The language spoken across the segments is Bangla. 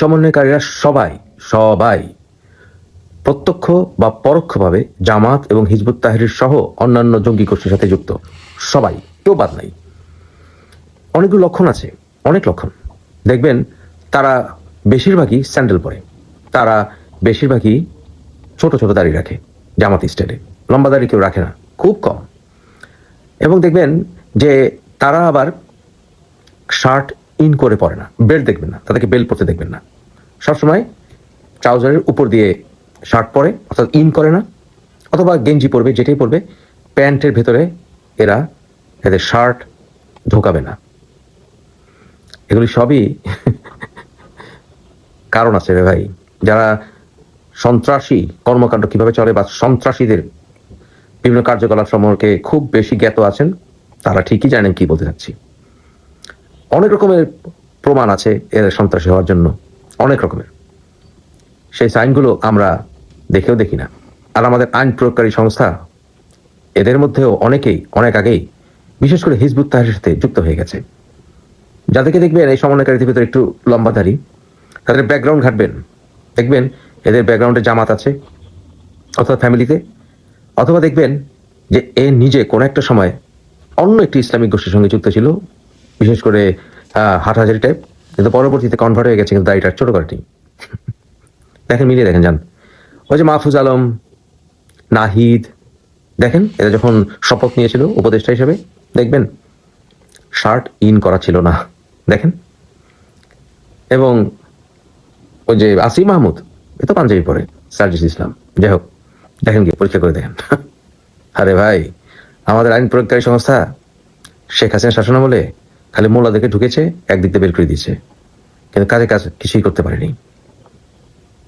সমন্বয়কারীরা সবাই সবাই প্রত্যক্ষ বা পরোক্ষভাবে জামাত এবং হিজবুত তাহরির সহ অন্যান্য জঙ্গি গোষ্ঠীর সাথে যুক্ত। সবাই, কেউ বাদ নাই। অনেকগুলো লক্ষণ আছে, অনেক লক্ষণ। দেখবেন তারা বেশিরভাগই স্যান্ডেল পরে। তারা বেশিরভাগই ছোট ছোট দাড়ি রাখে জামাত স্টাইলে। লম্বা দাড়ি কেউ রাখে না, খুব কম। এবং দেখবেন যে তারা আবার শার্ট ইন করে পরে না, বেল্ট দেখবেন না, তাদেরকে বেল্ট পরতে দেখবেন না। সবসময় ট্রাউজারের উপর দিয়ে শার্ট পরে, অর্থাৎ ইন করে না, অথবা গেঞ্জি পরবে, যেটাই পরবে, প্যান্টের ভেতরে এরা এদের শার্ট ঢোকাবে না। এগুলি সবই কারণ আছে রে ভাই। যারা সন্ত্রাসী, কর্মকাণ্ড কীভাবে চলে বা সন্ত্রাসীদের বিভিন্ন কার্যকলাপ সম্পর্কে খুব বেশি জ্ঞাত আছেন, তারা ঠিকই জানেন কি বলতে চাচ্ছি। অনেক রকমের প্রমাণ আছে এদের সন্ত্রাসী হওয়ার জন্য। অনেক রকমের। সেই সাইনগুলো আমরা দেখেও দেখি না। আর আমাদের আইন প্রয়োগকারী সংস্থা, এদের মধ্যেও অনেকেই, অনেক আগেই, বিশেষ করে হিজবুত তাহের সাথে যুক্ত হয়ে গেছে। যাদেরকে দেখবেন, এই সমন্বয়কারীদের ভিতরে একটু লম্বাধারী তাদের ব্যাকগ্রাউন্ড ঘাটবেন। দেখবেন, এদের ব্যাকগ্রাউন্ডে জামাত আছে, অথবা ফ্যামিলিতে। অথবা দেখবেন যে এ নিজে কোনো একটা সময় অন্য একটি ইসলামিক গোষ্ঠীর সঙ্গে যুক্ত ছিল বিশেষ করে হাটহাজারি টাইপ কিন্তু পরবর্তীতে কনভার্ট হয়ে গেছে কিন্তু দাড়িটা ছোট করেনি দেখেন, মিলিয়ে দেখেন, যান। ওই যে মাহফুজ আলম, নাহিদ, দেখেন, এরা যখন শপথ নিয়েছিল উপদেষ্টা হিসেবে, দেখবেন শার্ট ইন করা ছিল না, দেখেন। এবং ওই যে আসিম মাহমুদ, এ তো পাঞ্জাবি পরে, সার্জিস ইসলাম। যাই হোক, দেখেন কি পরীক্ষা করে দেখেন। আরে ভাই, আমাদের আইন প্রয়োগকারী সংস্থা, শেখ হাসিনা শাসনামলে খালি মোল্লাদেরকে ঢুকেছে, একদিক দিয়ে বের করে দিয়েছে। কিন্তু কাজে কাজ কিছুই করতে পারেনি।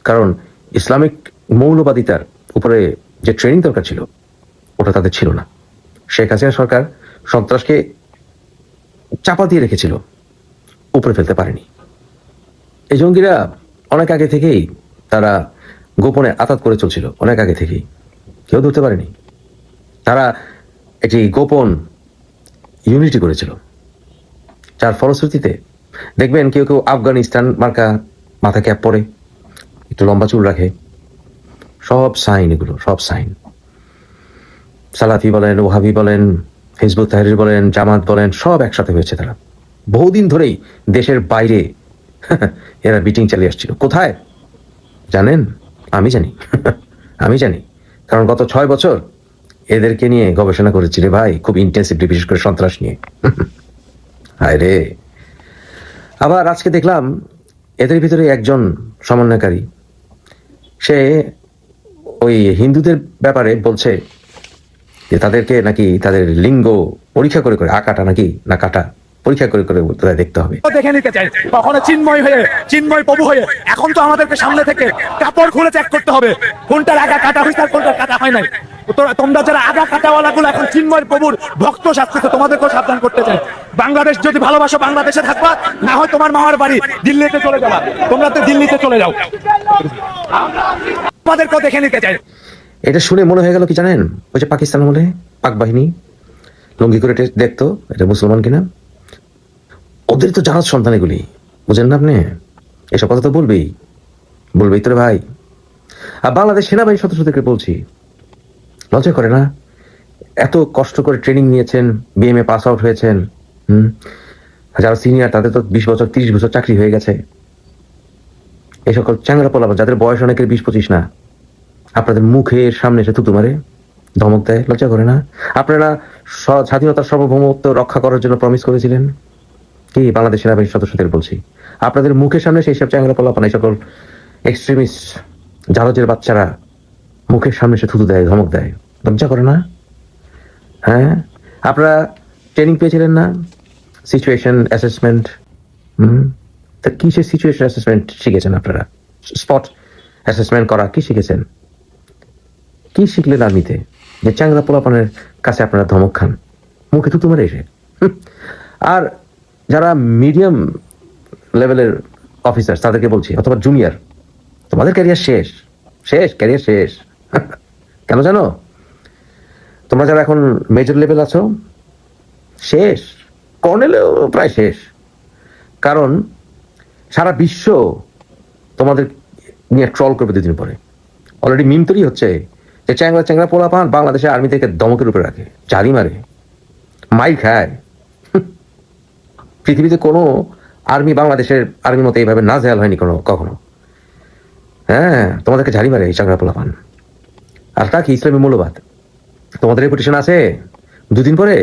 কারণ ইসলামিক মৌলবাদিতার উপরে যে ট্রেনিং দরকার ছিল, ওটা তাদের ছিল না। শেখ হাসিনা সরকার সন্ত্রাসকে চাপা দিয়ে রেখেছিল, উপরে ফেলতে পারেনি। এই জঙ্গিরা অনেক আগে থেকেই তারা গোপনে আতাত করে চলছিল, অনেক আগে থেকেই। কেউ ধরতে পারেনি। তারা একটি গোপন ইউনিটি করেছিল। যার ফলশ্রুতিতে দেখবেন কেউ কেউ আফগানিস্তান মার্কা মাথা ক্যাপ পরে, একটু লম্বা চুল রাখে। সব সাইন এগুলো, সব সাইন। সালাফি বলেন, ওহাবি বলেন, হিজবুত তাহরির বলেন, জামাত বলেন, সব একসাথে হয়েছে তারা। বহুদিন ধরেই দেশের বাইরে এরা বিটিং চালিয়ে আসছিল। কোথায়? জানেন? আমি জানি। আমি জানি। কারণ গত ছয় বছর এদেরকে নিয়ে গবেষণা করেছি রে ভাই, খুব ইন্টেন্সিভলি বিশেষ করে সন্ত্রাস নিয়ে। হায় আবার আজকে দেখলাম এদের ভিতরে একজন সমন্বয়কারী। সে ওই হিন্দুদের ব্যাপারে বলছে যে তাদেরকে নাকি তাদের লিঙ্গ পরীক্ষা করে করে, আকাটা নাকি না কাটা, পরীক্ষা করে করে তাদের দেখতে হবে। দেখে নিতে চাই। কখনো চিন্ময় হয়ে, চিন্ময় প্রভু হয়ে এখন তো আমাদেরকে সামনে থেকে কাপড় খুলে চেক করতে হবে। কোনটার আগা কাটা হয়েছে আর কোনটার কাটা হয় নাই। তোমরা যারা আগা কাটাওয়ালা গুলো এখন চিন্ময় প্রভুর ভক্ত সাজতেছে তোমাদেরকেও সাবধান করতে চাই। বাংলাদেশ, যদি ভালোবাসো বাংলাদেশে থাকবা, না হয় তোমার মামার বাড়ি দিল্লিতে চলে যাবা। তোমরা তো দিল্লিতে চলে যাও। আমাদেরকেও দেখে নিতে চাই। এটা শুনে মনে হয়ে গেল কি জানেন? ওই যে পাকিস্তান বলে, পাক বাহিনী, লঙ্গি করে দেখতো, এটা মুসলমান কিনা? ওদের তো জাহাজ সন্তান এগুলি। বুঝেন না আপনি? এসব কথা তো বলবেই। বলবেই তোরে ভাই। আর বাংলাদেশ সেনাবাহিনী সদস্যদেরকে বলছি, লজ্জা করে না? এত কষ্ট করে ট্রেনিং নিয়েছেন বিএমএ পাস আউট হয়েছেন। হুম? যারা সিনিয়র তাদের তো বিশ বছর, তিরিশ বছর চাকরি হয়ে গেছে। এই সকল চ্যাংরা পোলাপান যাদের বয়স অনেকের বিশ, পঁচিশ না, আপনাদের মুখের সামনে এসে থুতু মারে, ধমক দেয়, লজ্জা করে না? আপনারা স্বাধীনতার সার্বভৌমত্ব রক্ষা করার জন্য প্রমিস করেছিলেন? কি বাংলাদেশ সেনাবাহিনীর সদস্যদের বলছি। আপনাদের মুখের সামনে সেই সব চ্যাংরা পোলাপান এই সকল এক্সট্রিমিস্ট জালজের বাচ্চারা মুখের সামনে এসে থুতু দেয়, ধমক দেয়, লজ্জা করে না? হ্যাঁ? আপনারা ট্রেনিং পেয়েছিলেন না? সিচুয়েশন অ্যাসেসমেন্ট হুম? তা কিসের সিচুয়েশন অ্যাসেসমেন্ট শিখেছেন আপনারা? স্পট অ্যাসেসমেন্ট করা কি শিখেছেন? কি শিখলেন আর্মিতে? যে চ্যাংরা পোলাপানের কাছে আপনারা ধমক খান। মুখে থুতু মারে এসে। আর যারা মিডিয়াম লেভেলের অফিসার তাদেরকে বলছি, অথবা জুনিয়র তোমাদের ক্যারিয়ার শেষ। শেষ ক্যারিয়ার শেষ। কেন জানো? তোমরা যারা এখন মেজর লেভেল আছো, শেষ। কর্নেলেও প্রায় শেষ। কারণ সারা বিশ্ব তোমাদের নিয়ে ট্রল করবে দুদিন পরে। অলরেডি মিম তৈরি হচ্ছে যে চ্যাংরা চ্যাংরা পোলা পান বাংলাদেশের আর্মি থেকে দমকের উপরে রাখে জারি মারে মাই খায়। পৃথিবীতে কোনো আর্মি বাংলাদেশের আর্মির মতো এইভাবে না জেয়াল হয়নি কোনো, কখনো। হ্যাঁ তোমাদেরকে ঝাড়ি মারে এই চাংরা পোলা পান আর তা কি ইসলামী মূল্যবাদ তোমাদের রেপুটেশন আছে। দুদিন পরে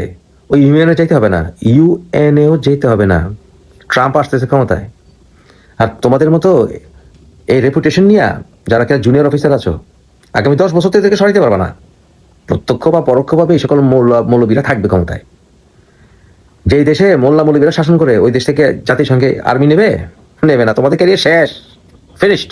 ওই ইউএনএ যেতে হবে না, ইউএনএও যেতে হবে না। ট্রাম্প আসতেছে ক্ষমতায়। আর তোমাদের মতো এই রেপুটেশন নিয়ে যারা কিনা জুনিয়র অফিসার আছো, আগামী দশ বছর থেকে সরাইতে পারবে না। প্রত্যক্ষ বা পরোক্ষভাবে এই সকল মৌল, মৌলবীরা থাকবে ক্ষমতায়। যেই দেশে মোল্লা মৌলবীরা শাসন করে, ওই দেশ থেকে জাতিসংঘে আর্মি নেবে? নেবে না, তোমাদের ক্যারিয়ার শেষ ফিনিশড